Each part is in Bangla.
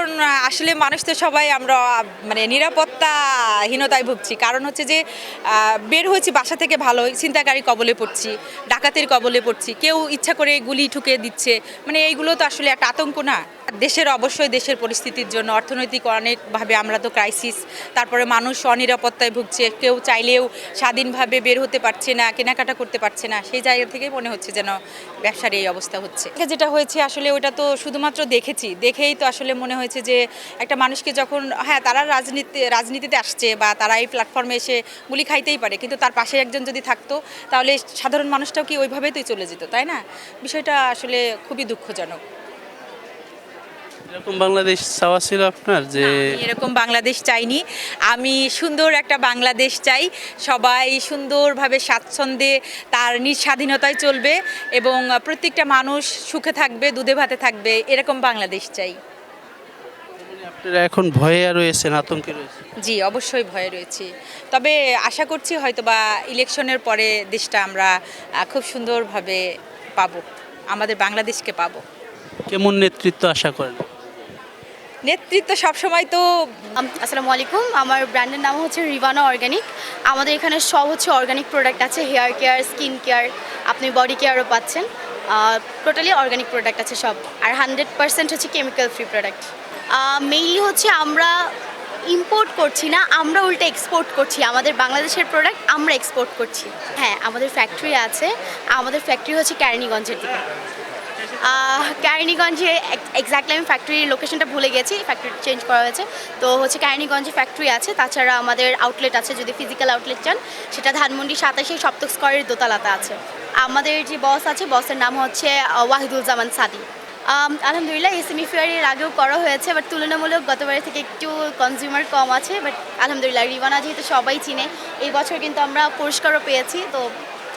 কারণ আসলে মানুষ তো সবাই আমরা মানে নিরাপত্তাহীনতায় ভুগছি। কারণ হচ্ছে যে বের হয়েছি বাসা থেকে ভালো চিন্তাকারী কবলে পড়ছি, ডাকাতের কবলে পড়ছি, কেউ ইচ্ছা করে গুলি ঠুকে দিচ্ছে। মানে এইগুলো তো আসলে একটা আতঙ্ক না? দেশের অবশ্যই দেশের পরিস্থিতির জন্য অর্থনৈতিক অনেকভাবে আমরা তো ক্রাইসিস তারপরে মানুষ অনিরাপত্তায় ভুগছে, কেউ চাইলেও স্বাধীনভাবে বের হতে পারছে না, কেনাকাটা করতে পারছে না, সেই জায়গা থেকেই মনে হচ্ছে যেন ব্যবসার এই অবস্থা হচ্ছে। যেটা হয়েছে আসলে ওটা তো শুধুমাত্র দেখেছি, দেখেই তো আসলে মনে হয়েছে যে একটা মানুষকে যখন হ্যাঁ তারা রাজনীতি, রাজনীতিতে আসছে বা তারা এই প্ল্যাটফর্মে এসে গুলি খাইতেই পারে, কিন্তু তার পাশে একজন যদি থাকতো, তাহলে সাধারণ মানুষটাও কি ওইভাবেই তো চলে যেত, তাই না? বিষয়টা আসলে খুবই দুঃখজনক। এরকম বাংলাদেশ চাওয়া ছিল আপনার যে এরকম বাংলাদেশ চাইনি। আমি সুন্দর একটা বাংলাদেশ চাই। সবাই সুন্দরভাবে স্বাচ্ছন্দ্যে তার নিজ স্বাধীনতায় চলবে এবং প্রত্যেকটা মানুষ সুখে থাকবে দুধে ভাতে থাকবে এরকম বাংলাদেশ চাই। আপনারা এখন ভয়ে রয়েছেন আতঙ্কে রয়েছেন? জি অবশ্যই ভয়ে রয়েছি। তবে আশা করছি হয়তো বা ইলেকশনের পরে দেশটা আমরা খুব সুন্দরভাবে পাবো। আমাদের বাংলাদেশকে পাবো। কেমন নেতৃত্ব আশা করেন? নেতৃত্ব সবসময় তো আসসালামু আলাইকুম। আমার ব্র্যান্ডের নাম হচ্ছে রিভানা অর্গানিক আমাদের এখানে সব হচ্ছে অর্গানিক প্রোডাক্ট আছে হেয়ার কেয়ার স্কিন কেয়ার আপনি বডি কেয়ারও পাচ্ছেন। টোটালি অর্গানিক প্রোডাক্ট আছে সব। আর হান্ড্রেড পার্সেন্ট হচ্ছে কেমিক্যাল ফ্রি প্রোডাক্ট মেইনলি হচ্ছে আমরা ইম্পোর্ট করছি না, আমরা উল্টে এক্সপোর্ট করছি। আমাদের বাংলাদেশের প্রোডাক্ট আমরা এক্সপোর্ট করছি। হ্যাঁ আমাদের ফ্যাক্টরি আছে। আমাদের ফ্যাক্টরি হচ্ছে ক্যারিনিগঞ্জের দিকে। আহ, ক্যারিনিগঞ্জে এক্স্যাক্টলি আমি ফ্যাক্টরির লোকেশনটা ভুলে গেছি ফ্যাক্টরি চেঞ্জ করা হয়েছে। তো হচ্ছে ক্যারিনিগঞ্জে ফ্যাক্টরি আছে তাছাড়া আমাদের আউটলেট আছে যদি ফিজিক্যাল আউটলেট চান সেটা ধানমন্ডি সাতাশে সপ্তক স্কোয়ারের দোতলাতে আছে। আমাদের যে বস আছে বসের নাম হচ্ছে ওয়াহিদুল জামান সাদি। আলহামদুলিল্লাহ এই সেমি ফেয়ারের আগেও করা হয়েছে বাট তুলনামূলক গতবারের থেকে একটু কনজিউমার কম আছে বাট আলহামদুলিল্লাহ রিবানা যেহেতু সবাই চিনে এই বছর কিন্তু আমরা পুরস্কারও পেয়েছি তো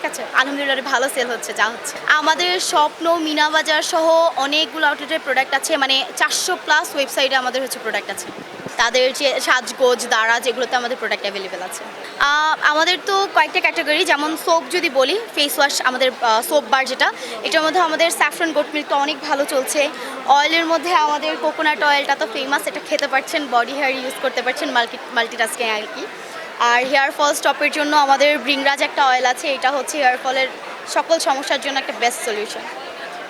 ঠিক আছে, আলহামদুলিল্লাহ ভালো সেল হচ্ছে, যা হচ্ছে। আমাদের স্বপ্ন মিনা বাজার সহ অনেকগুলো আউটলেটের প্রোডাক্ট আছে মানে চারশো প্লাস ওয়েবসাইটে আমাদের হচ্ছে প্রোডাক্ট আছে। তাদের যে সাজগোজ দ্বারা যেগুলোতে আমাদের প্রোডাক্ট অ্যাভেলেবেল আছে। আমাদের তো কয়েকটা ক্যাটাগরি যেমন সোপ যদি বলি ফেস ওয়াশ আমাদের সোপ বার যেটা, এটার মধ্যে আমাদের স্যাফরন গোট মিল্কটা অনেক ভালো চলছে। অয়েলের মধ্যে আমাদের কোকোনাট অয়েলটা তো ফেমাস এটা খেতে পারছেন বডি হেয়ার ইউজ করতে পারছেন মাল্টি মাল্টিটাস্কিং আর কি। আর হেয়ার ফল স্টপের জন্য আমাদের ব্রিংরাজ একটা অয়েল আছে এটা হচ্ছে হেয়ার ফলের সকল সমস্যার জন্য একটা বেস্ট সলিউশন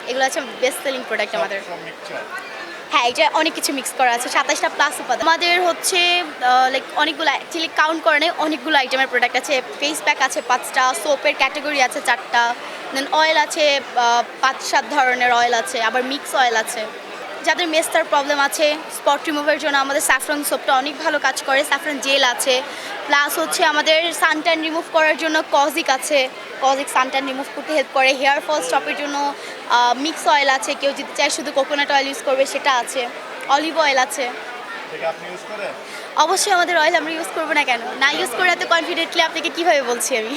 এগুলো হচ্ছে বেস্ট সেলিং প্রোডাক্ট আমাদের। হ্যাঁ এটা অনেক কিছু মিক্স করা আছে সাতাশটা প্লাস উপাদান। আমাদের হচ্ছে লাইক অনেকগুলো অ্যাকচুয়ালি কাউন্ট করে নেই অনেকগুলো আইটেমের প্রোডাক্ট আছে। ফেস প্যাক আছে পাঁচটা সোপের ক্যাটাগরি আছে চারটা দেন অয়েল আছে পাঁচ সাত ধরনের অয়েল আছে আবার মিক্স অয়েল আছে। যাদের মেস্তার প্রবলেম আছে স্পট রিমুভের জন্য আমাদের স্যাফরন সোপটা অনেক ভালো কাজ করে স্যাফরন জেল আছে প্লাস হচ্ছে আমাদের সানট্যান রিমুভ করার জন্য কজিক আছে কজিক সানট্যান রিমুভ করতে হেল্প করে হেয়ার ফল স্টপের জন্য মিক্স অয়েল আছে কেউ যদি চায় শুধু কোকোনাট অয়েল ইউজ করবে সেটা আছে অলিভ অয়েল আছে। অবশ্যই আমাদের অয়েল আমরা ইউজ করব না কেন? না ইউজ করে এত কনফিডেন্টলি আপনাকে কীভাবে বলছি আমি?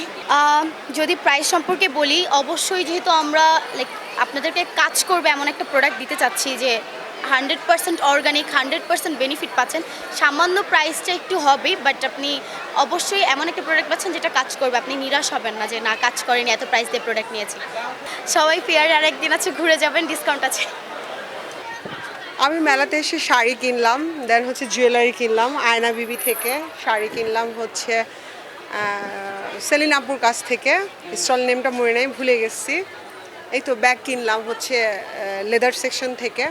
যদি প্রাইস সম্পর্কে বলি অবশ্যই যেহেতু আমরা লাইক আপনাদেরকে কাজ করবে এমন একটা প্রোডাক্ট দিতে চাচ্ছি যে hundred percent organic hundred percent benefit পাচ্ছেন। সামান্য প্রাইসটা একটু হবে বাট আপনি অবশ্যই এমন একটা প্রোডাক্ট পাচ্ছেন যেটা কাজ করবে। আপনি নিরাশ হবেন না যে, না, কাজ করেনি, এত প্রাইস দিয়ে প্রোডাক্ট নিয়েছি। সবাই ফেয়ার আর একদিন আছে, ঘুরে যাবেন ডিসকাউন্ট আছে। আমি মেলাতে এসে শাড়ি কিনলাম দেন হচ্ছে জুয়েলারি কিনলাম, আয়না বিবি থেকে শাড়ি কিনলাম হচ্ছে সেলিন আপুর কাছ থেকে। স্টল নেমটা মনে নেই, ভুলে গেছি। এই তো ব্যাগ কিনলাম হচ্ছে লেদার সেকশন থেকে।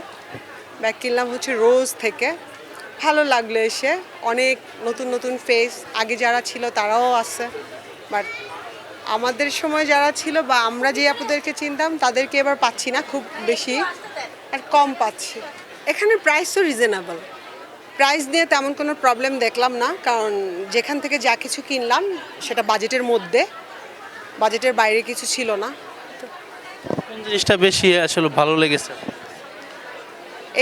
ব্যাগ কিনলাম হচ্ছে রোজ থেকে। ভালো লাগল এসে। অনেক নতুন নতুন ফেস আগে যারা ছিল তারাও আছে। বাট আমাদের সময় যারা ছিল বা আমরা যে আপুদেরকে চিনতাম, তাদেরকে এবার পাচ্ছি না খুব বেশি। আর কম পাচ্ছি। এখানে প্রাইস তো রিজনেবল প্রাইস নিয়ে তেমন কোনো প্রবলেম দেখলাম না। কারণ যেখান থেকে যা কিছু কিনলাম, সেটা বাজেটের মধ্যে। বাজেটের বাইরে কিছু ছিল না। কোন জিনিসটা বেশি আসলে ভালো লেগেছে?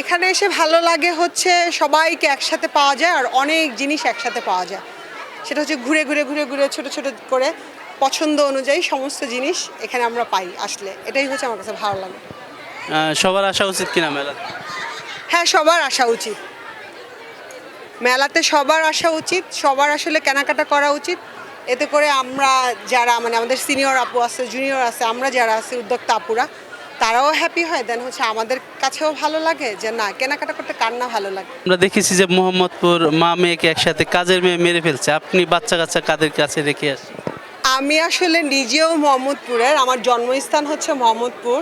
এখানে এসে ভালো লাগে হচ্ছে সবাইকে একসাথে পাওয়া যায় আর অনেক জিনিস একসাথে পাওয়া যায়। সেটা হচ্ছে ঘুরে ঘুরে ঘুরে ঘুরে ছোট ছোট করে পছন্দ অনুযায়ী সমস্ত জিনিস এখানে আমরা পাই আসলে। এটাই হচ্ছে আমার কাছে ভালো লাগে। সবার আসা উচিত কিনা মেলা হ্যাঁ সবার আসা উচিত। মেলাতে সবার আসা উচিত সবার আসলে কেনাকাটা করা উচিত। এতে করে আমরা যারা মানে আমাদের সিনিয়র আপু আছে জুনিয়র আছে আমরা যারা আছি উদ্যোক্তা আপুরা তারাও হ্যাপি হয়। দেন হচ্ছে আমাদের কাছেও ভালো লাগে যে না কেনাকাটা করতে কার না ভালো লাগে? আমরা দেখেছি যে মোহাম্মদপুর মা মেয়েকে একসাথে কাজের মেয়ে মেরে ফেলছে। আপনি বাচ্চা কাচ্চা কাদের কাছে রেখে আসেন আমি আসলে নিজেও মোহাম্মদপুরের আমার জন্মস্থান হচ্ছে মোহাম্মদপুর।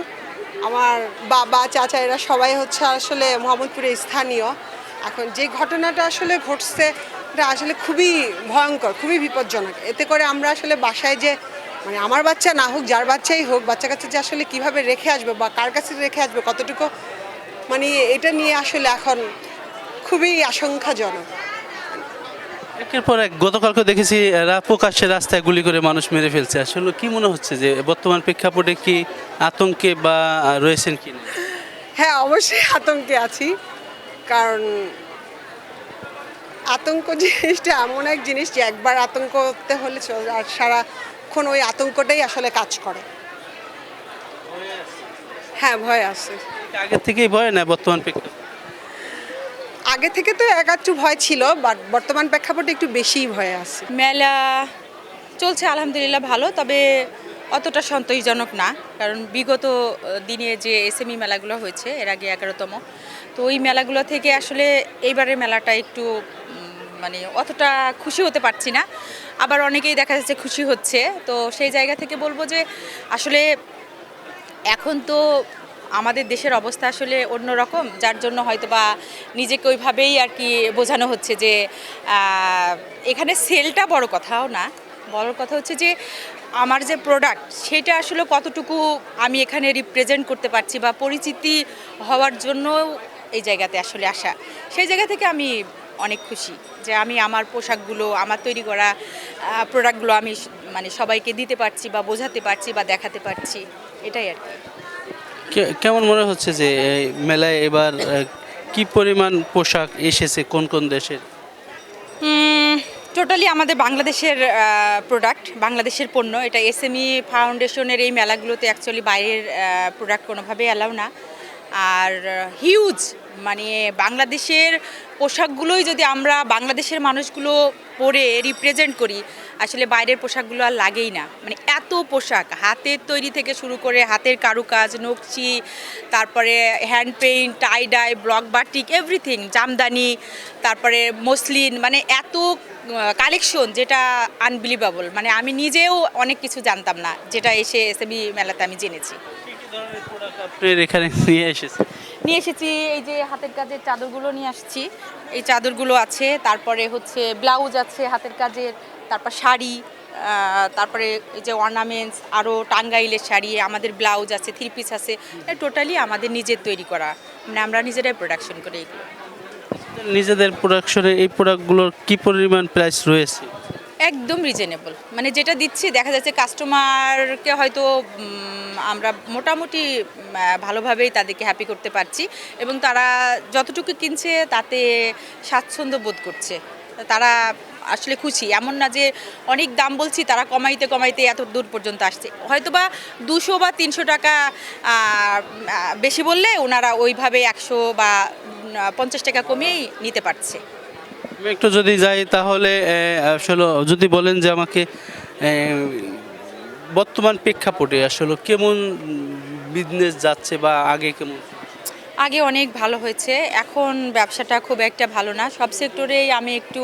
আমার বাবা চাচা এরা সবাই হচ্ছে আসলে মোহাম্মদপুরের স্থানীয়। এখন যে ঘটনাটা আসলে ঘটছে এটা আসলে খুবই ভয়ঙ্কর খুবই বিপজ্জনক। এতে করে আমরা আসলে বাসায় যে মানে আমার বাচ্চা না হোক যার বাচ্চাই হোক বাচ্চা কাচ্চা যে আসলে কীভাবে রেখে আসবে বা কার কাছে রেখে আসবে কতটুকু মানে এটা নিয়ে আসলে এখন খুবই আশঙ্কাজনক। একের পর এক গতকালকে দেখেছি এরা প্রকাশ্যে রাস্তায় গুলি করে মানুষ মেরে ফেলছে। আসলে কি মনে হচ্ছে যে বর্তমান প্রেক্ষাপটে কি আতঙ্কে বা রয়েছেন কি? হ্যাঁ অবশ্যই আতঙ্কে আছি। কারণ আতঙ্ক জিনিসটা এমন এক জিনিস যে একবার আতঙ্ক করতে হলে চল- আর সারাক্ষণ ওই আতঙ্কটাই আসলে কাজ করে। হ্যাঁ ভয় আছে। আগে থেকেই ভয় না বর্তমান প্রেক্ষাপট? আগে থেকে তো এক একাত্তর ভয় ছিল বাট বর্তমান প্রেক্ষাপটে একটু বেশিই ভয় আছে। মেলা চলছে আলহামদুলিল্লাহ ভালো তবে অতটা সন্তোষজনক না কারণ বিগত দিনে যে এসএমই মেলাগুলো হয়েছে এর আগে এগারোতম তো ওই মেলাগুলো থেকে আসলে এইবারের মেলাটা একটু মানে অতটা খুশি হতে পারছি না। আবার অনেকেই দেখা যাচ্ছে খুশি হচ্ছে। তো সেই জায়গা থেকে বলব যে, আসলে এখন তো আমাদের দেশের অবস্থা আসলে অন্যরকম, যার জন্য হয়তো বা নিজেকে ওইভাবেই আর কি বোঝানো হচ্ছে যে এখানে সেলটা বড় কথাও না। বড় কথা হচ্ছে যে, আমার যে প্রোডাক্ট সেটা আসলে কতটুকু আমি এখানে রিপ্রেজেন্ট করতে পারছি বা পরিচিতি হওয়ার জন্য এই জায়গাতে আসলে আসা। সেই জায়গা থেকে আমি অনেক খুশি যে আমি আমার পোশাকগুলো আমার তৈরি করা প্রোডাক্টগুলো আমি মানে সবাইকে দিতে পারছি বা বোঝাতে পারছি বা দেখাতে পারছি এটাই আর কি। কেমন মনে হচ্ছে যে এই মেলায় এবার কি পরিমাণ পোশাক এসেছে কোন কোন দেশের? টোটালি আমাদের বাংলাদেশের প্রোডাক্ট বাংলাদেশের পণ্য। এটা এসএমই ফাউন্ডেশনের এই মেলাগুলোতে অ্যাকচুয়ালি বাইরের প্রোডাক্ট কোনোভাবেই অ্যালাউ না। আর হিউজ মানে বাংলাদেশের পোশাকগুলোই যদি আমরা বাংলাদেশের মানুষগুলো পরে রিপ্রেজেন্ট করি, আসলে বাইরের পোশাকগুলো আর লাগেই না। মানে এত পোশাক, হাতের তৈরি থেকে শুরু করে হাতের কারুকাজ, নকশি, তারপরে hand paint tie dye block batik everything jamdani, তারপরে মসলিন মানে এত কালেকশন যেটা আনবিলিভেবল মানে আমি নিজেও অনেক কিছু জানতাম না, যেটা এসে এসএবি মেলাতে আমি জেনেছি। এখানে নিয়ে এসেছে? নিয়ে এসেছি, এই যে হাতের কাজের চাদরগুলো নিয়ে আসছি। এই চাদরগুলো আছে, তারপরে হচ্ছে ব্লাউজ আছে হাতের কাজের, তারপর শাড়ি তারপরে এই যে অর্নামেন্টস আরও টাঙ্গাইলের শাড়ি, আমাদের ব্লাউজ আছে থ্রি পিস আছে টোটালি আমাদের নিজের তৈরি করা। মানে আমরা নিজেরাই প্রোডাকশন করি এগুলো। নিজেদের প্রোডাকশনে এই প্রোডাক্টগুলোর কী পরিমাণ প্রাইস রয়েছে? একদম রিজনেবল মানে যেটা দিচ্ছি, দেখা যাচ্ছে কাস্টমারকে হয়তো আমরা মোটামুটি ভালোভাবেই তাদেরকে হ্যাপি করতে পারছি এবং তারা যতটুকু কিনছে, তাতে স্বাচ্ছন্দ্য বোধ করছে। তারা আসলে খুশি। এমন না যে অনেক দাম বলছি, তারা কমাইতে কমাইতে এত দূর পর্যন্ত আসছে। হয়তোবা দুশো বা তিনশো টাকা বেশি বললে ওনারা ওইভাবে একশো বা পঞ্চাশ টাকা কমিয়েই নিতে পারছে। আমি একটু যদি যাই তাহলে আসলে যদি বলেন যে আমাকে বর্তমান প্রেক্ষাপটে আসলে কেমন বিজনেস যাচ্ছে বা আগে কেমন আগে অনেক ভালো হয়েছে, এখন ব্যবসাটা খুব একটা ভালো না। সব সেক্টরেই আমি একটু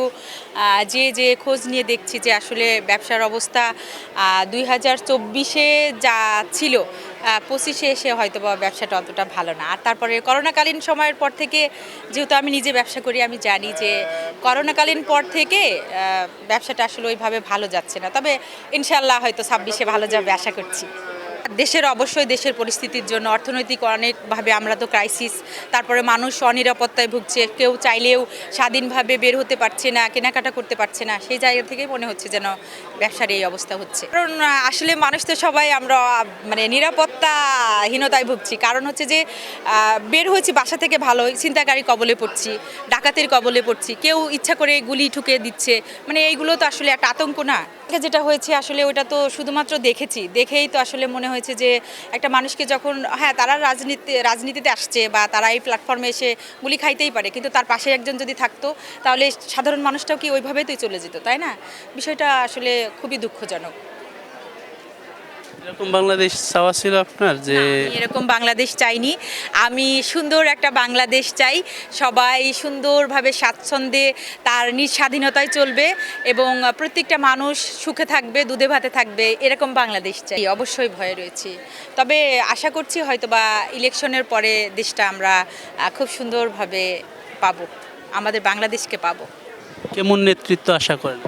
যে যে খোঁজ নিয়ে দেখছি যে আসলে ব্যবসার অবস্থা দুই হাজার চব্বিশে যা ছিল পঁচিশে এসে হয়তো বা ব্যবসাটা অতটা ভালো না। আর তারপরে করোনাকালীন সময়ের পর থেকে, যেহেতু আমি নিজে ব্যবসা করি, আমি জানি যে করোনাকালীন পর থেকে ব্যবসাটা আসলে ওইভাবে ভালো যাচ্ছে না। তবে ইনশাল্লাহ হয়তো ছাব্বিশে ভালো যাবে, আশা করছি। দেশের অবশ্যই দেশের পরিস্থিতির জন্য অর্থনৈতিক অনেকভাবে আমরা তো ক্রাইসিস তারপরে মানুষ অনিরাপত্তায় ভুগছে, কেউ চাইলেও স্বাধীনভাবে বের হতে পারছে না, কেনাকাটা করতে পারছে না, সেই জায়গা থেকে মনে হচ্ছে যেন ব্যবসার এই অবস্থা হচ্ছে। কারণ আসলে মানুষ তো সবাই আমরা মানে নিরাপত্তাহীনতায় ভুগছি। কারণ হচ্ছে যে বের হয়েছি বাসা থেকে ভালোই চিন্তাকারী কবলে পড়ছি, ডাকাতের কবলে পড়ছি, কেউ ইচ্ছা করে গুলি ঠুকে দিচ্ছে মানে এইগুলো তো আসলে একটা আতঙ্ক না। যেটা হয়েছে আসলে ওটা তো শুধুমাত্র দেখেছি, দেখেই তো আসলে মনে হয়েছে যে একটা মানুষকে যখন হ্যাঁ তারা রাজনীতি, রাজনীতিতে আসছে বা তারা এই প্ল্যাটফর্মে এসে গুলি খাইতেই পারে, কিন্তু তার পাশে একজন যদি থাকতো, তাহলে সাধারণ মানুষটাও কি ওইভাবেই চলে যেত, তাই না? বিষয়টা আসলে খুবই দুঃখজনক। এরকম বাংলাদেশ চাওয়া ছিল আপনার যে এরকম বাংলাদেশ চাইনি। আমি সুন্দর একটা বাংলাদেশ চাই। সবাই সুন্দরভাবে স্বাচ্ছন্দ্যে তার নিজ স্বাধীনতায় চলবে এবং প্রত্যেকটা মানুষ সুখে থাকবে দুধে ভাতে থাকবে এরকম বাংলাদেশ চাই। অবশ্যই ভয়ে রয়েছি। তবে আশা করছি হয়তো বা ইলেকশনের পরে দেশটা আমরা খুব সুন্দরভাবে পাবো। আমাদের বাংলাদেশকে পাবো। কেমন নেতৃত্ব আশা করেন?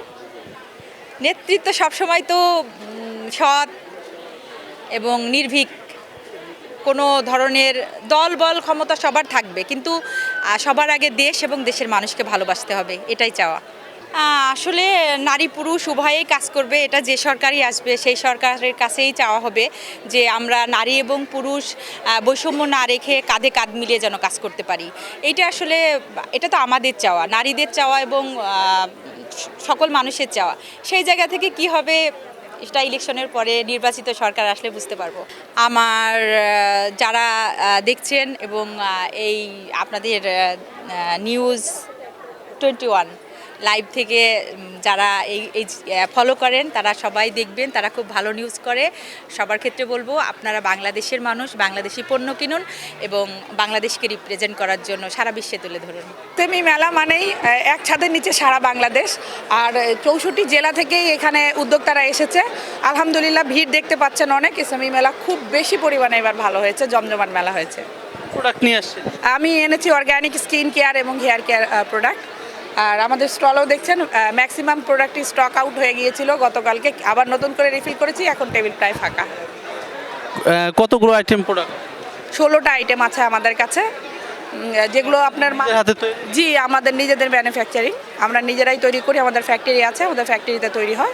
নেতৃত্ব সবসময় তো সৎ এবং নির্ভীক কোনো ধরনের দল, বল, ক্ষমতা সবার থাকবে। কিন্তু সবার আগে দেশ এবং দেশের মানুষকে ভালোবাসতে হবে, এটাই চাওয়া। আসলে নারী, পুরুষ উভয়েই কাজ করবে, এটা যে সরকারই আসবে, সেই সরকারের কাছেই চাওয়া হবে যে আমরা নারী এবং পুরুষ বৈষম্য না রেখে কাঁধে কাঁধ মিলিয়ে যেন কাজ করতে পারি। এটা আসলে, এটা তো আমাদের চাওয়া, নারীদের চাওয়া এবং সকল মানুষের চাওয়া। সেই জায়গা থেকে কি হবে এটা ইলেকশনের পরে নির্বাচিত সরকার আসলে বুঝতে পারব। আমার যারা দেখছেন এবং এই আপনাদের নিউজ টোয়েন্টি ওয়ান লাইভ থেকে যারা এই এই ফলো করেন তারা সবাই দেখবেন তারা খুব ভালো নিউজ করে। সবার ক্ষেত্রে বলব আপনারা বাংলাদেশের মানুষ বাংলাদেশি পণ্য কিনুন এবং বাংলাদেশকে রিপ্রেজেন্ট করার জন্য সারা বিশ্বে তুলে ধরুন। সেমি মেলা মানেই এক ছাদের নিচে সারা বাংলাদেশ। আর চৌষট্টি জেলা থেকেই এখানে উদ্যোক্তারা এসেছে। আলহামদুলিল্লাহ ভিড় দেখতে পাচ্ছেন অনেক। সেমি মেলা খুব বেশি পরিমাণে এবার ভালো হয়েছে জমজমাট মেলা হয়েছে। প্রোডাক্ট নিয়ে আসছেন? আমি এনেছি অর্গ্যানিক স্কিন কেয়ার এবং হেয়ার কেয়ার প্রোডাক্ট আর আমাদের স্টলও দেখছেন ম্যাক্সিমাম প্রোডাক্টই স্টক আউট হয়ে গিয়েছিল গতকালকে। আবার নতুন করে রিফিল করেছি এখন টেবিল প্রায় ফাঁকা। কতগুলো আইটেম প্রোডাক্ট ষোলোটা আইটেম আছে আমাদের কাছে। যেগুলো আপনার হাতে জি আমাদের নিজেদের ম্যানুফ্যাকচারিং আমরা নিজেরাই তৈরি করি আমাদের ফ্যাক্টরি আছে আমাদের ফ্যাক্টরিতে তৈরি হয়।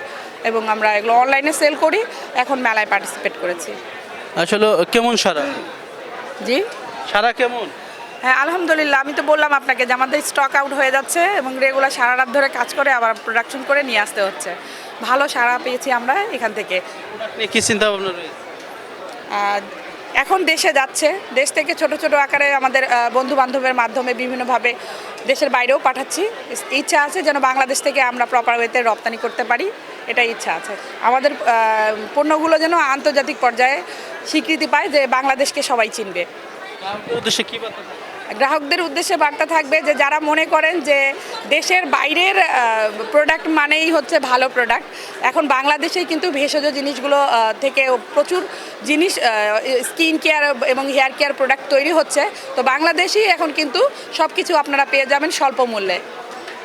এবং আমরা এগুলো অনলাইনে সেল করি এখন মেলায় পার্টিসিপেট করেছি। আসলে কেমন সারা? জি? সারা কেমন? হ্যাঁ আলহামদুলিল্লাহ আমি তো বললাম আপনাকে যে আমাদের স্টক আউট হয়ে যাচ্ছে এবং রেগুলার সারা রাত ধরে কাজ করে আবার প্রোডাকশন করে নিয়ে আসতে হচ্ছে। ভালো সাড়া পেয়েছি আমরা এখান থেকে। কি চিন্তা ভাবনা রয়েছে? আর এখন দেশে যাচ্ছে। দেশ থেকে ছোট ছোট আকারে আমাদের বন্ধু বান্ধবের মাধ্যমে বিভিন্নভাবে দেশের বাইরেও পাঠাচ্ছি। ইচ্ছা আছে যেন বাংলাদেশ থেকে আমরা প্রপার ওয়েতে রপ্তানি করতে পারি। এটাই ইচ্ছা আছে। আমাদের পণ্যগুলো যেন আন্তর্জাতিক পর্যায়ে স্বীকৃতি পায় যে বাংলাদেশকে সবাই চিনবে। উদ্দেশ্যে কি? গ্রাহকদের উদ্দেশ্যে বার্তা থাকবে যে যারা মনে করেন যে দেশের বাইরের প্রোডাক্ট মানেই হচ্ছে ভালো প্রোডাক্ট এখন বাংলাদেশেই কিন্তু ভেষজ জিনিসগুলো থেকে প্রচুর জিনিস স্কিন কেয়ার এবং হেয়ার কেয়ার প্রোডাক্ট তৈরি হচ্ছে। তো বাংলাদেশেই এখন কিন্তু সব কিছু আপনারা পেয়ে যাবেন স্বল্প মূল্যে।